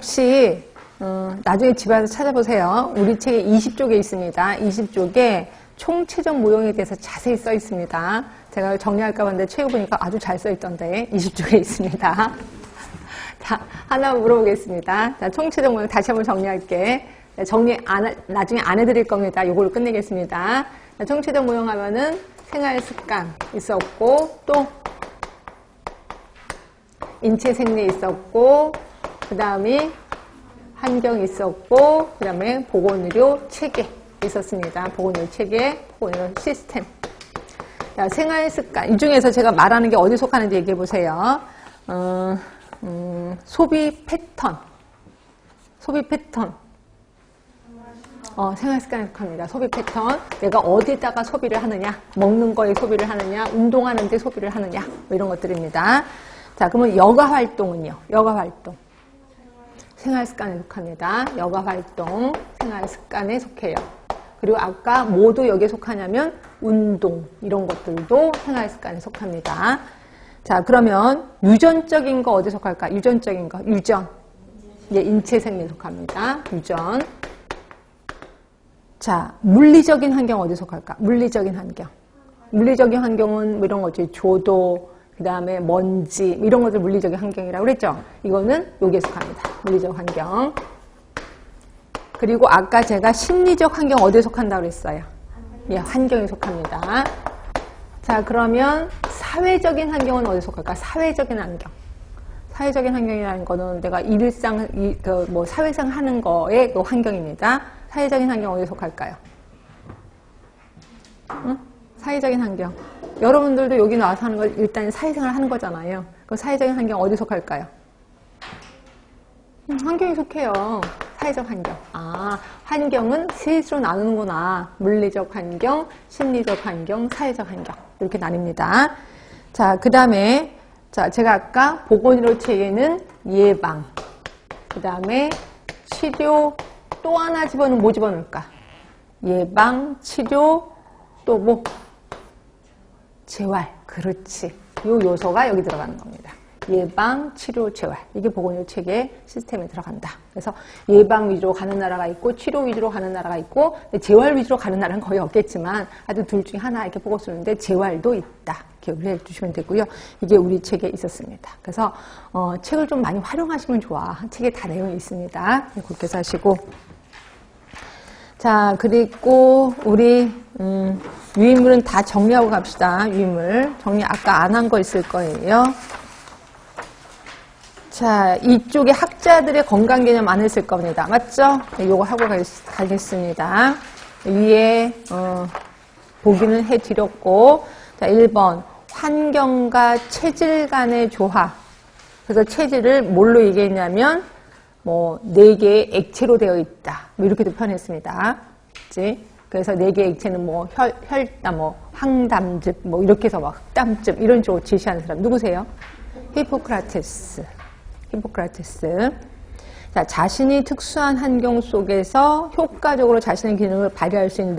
혹시 어, 나중에 집에 와서 찾아보세요. 우리 책에 20쪽에 있습니다. 20쪽에 총체적 모형에 대해서 자세히 써 있습니다. 제가 정리할까 봤는데 책에 보니까 아주 잘 써 있던데 20쪽에 있습니다. 자, 하나 물어보겠습니다. 자, 총체적 모형 다시 한번 정리할게. 자, 정리 안, 하- 나중에 안 해드릴 겁니다. 요걸로 끝내겠습니다. 자, 총체적 모형 하면은 생활 습관 있었고, 또 인체 생리 있었고, 그 다음에 환경 있었고, 그 다음에 보건의료 체계 있었습니다. 보건의료 체계, 보건의료 시스템. 자, 생활 습관. 이 중에서 제가 말하는 게 어디 속하는지 얘기해 보세요. 어, 음, 소비 패턴. 소비 패턴. 어, 생활 습관에 속합니다. 소비 패턴. 내가 어디다가 소비를 하느냐, 먹는 거에 소비를 하느냐, 운동하는 데 소비를 하느냐, 뭐 이런 것들입니다. 자, 그러면 여가 활동은요? 여가 활동. 생활 습관에 속합니다. 여가 활동, 생활 습관에 속해요. 그리고 아까 모두 여기에 속하냐면 운동, 이런 것들도 생활 습관에 속합니다. 자, 그러면 유전적인 거 어디 속할까? 유전적인 거, 유전. 예, 인체 생리에 속합니다. 유전. 자, 물리적인 환경 어디 속할까? 물리적인 환경. 물리적인 환경은 뭐 이런 거죠. 조도, 그 다음에 먼지, 이런 것들 물리적인 환경이라고 그랬죠? 이거는 여기에 속합니다. 물리적 환경. 그리고 아까 제가 심리적 환경 어디에 속한다고 그랬어요? 예, 환경에 속합니다. 자, 그러면 사회적인 환경은 어디에 속할까? 사회적인 환경. 사회적인 환경이라는 거는 내가 일상, 이, 그, 뭐, 사회생 하는 거의 그 환경입니다. 사회적인 환경 어디에 속할까요? 응? 사회적인 환경. 여러분들도 여기 나와서 하는 걸 일단 사회생활 하는 거잖아요. 그 사회적인 환경 어디 속할까요? 음, 환경에 속해요. 사회적 환경. 아, 환경은 셋으로 나누는구나. 물리적 환경, 심리적 환경, 사회적 환경. 이렇게 나뉩니다. 자, 그 다음에, 자, 제가 아까 보건의료 체계는 예방, 그 다음에 치료, 또 하나 집어넣으면 뭐 집어넣을까? 예방, 치료, 또 뭐? 재활. 그렇지. 이 요소가 여기 들어가는 겁니다. 예방, 치료, 재활. 이게 보건의료 체계 시스템에 들어간다. 그래서 예방 위주로 가는 나라가 있고, 치료 위주로 가는 나라가 있고, 재활 위주로 가는 나라는 거의 없겠지만, 하여튼 둘 중에 하나 이렇게 보고 쓰는데, 재활도 있다. 기억을 해 주시면 되고요. 이게 우리 책에 있었습니다. 그래서, 어, 책을 좀 많이 활용하시면 좋아. 책에 다 내용이 있습니다. 그렇게 사시고. 자, 그리고 우리 음, 유인물은 다 정리하고 갑시다. 유인물 정리 아까 안 한 거 있을 거예요. 자, 이쪽에 학자들의 건강 개념 안 했을 겁니다. 맞죠? 네, 요거 하고 가겠 습니다. 위에 어, 보기는 해드렸고, 자, 1번 환경과 체질 간의 조화. 그래서 체질을 뭘로 얘기했냐면 뭐 네 개의 액체로 되어 있다. 뭐 이렇게도 표현했습니다. 그치? 그래서 네 개의 액체는 뭐 혈, 혈담, 뭐 항담즙, 뭐 이렇게 해서 막 흑담즙 이런 쪽으로 제시하는 사람 누구세요? 히포크라테스. 히포크라테스. 자, 자신이 특수한 환경 속에서 효과적으로 자신의 기능을 발휘할 수 있는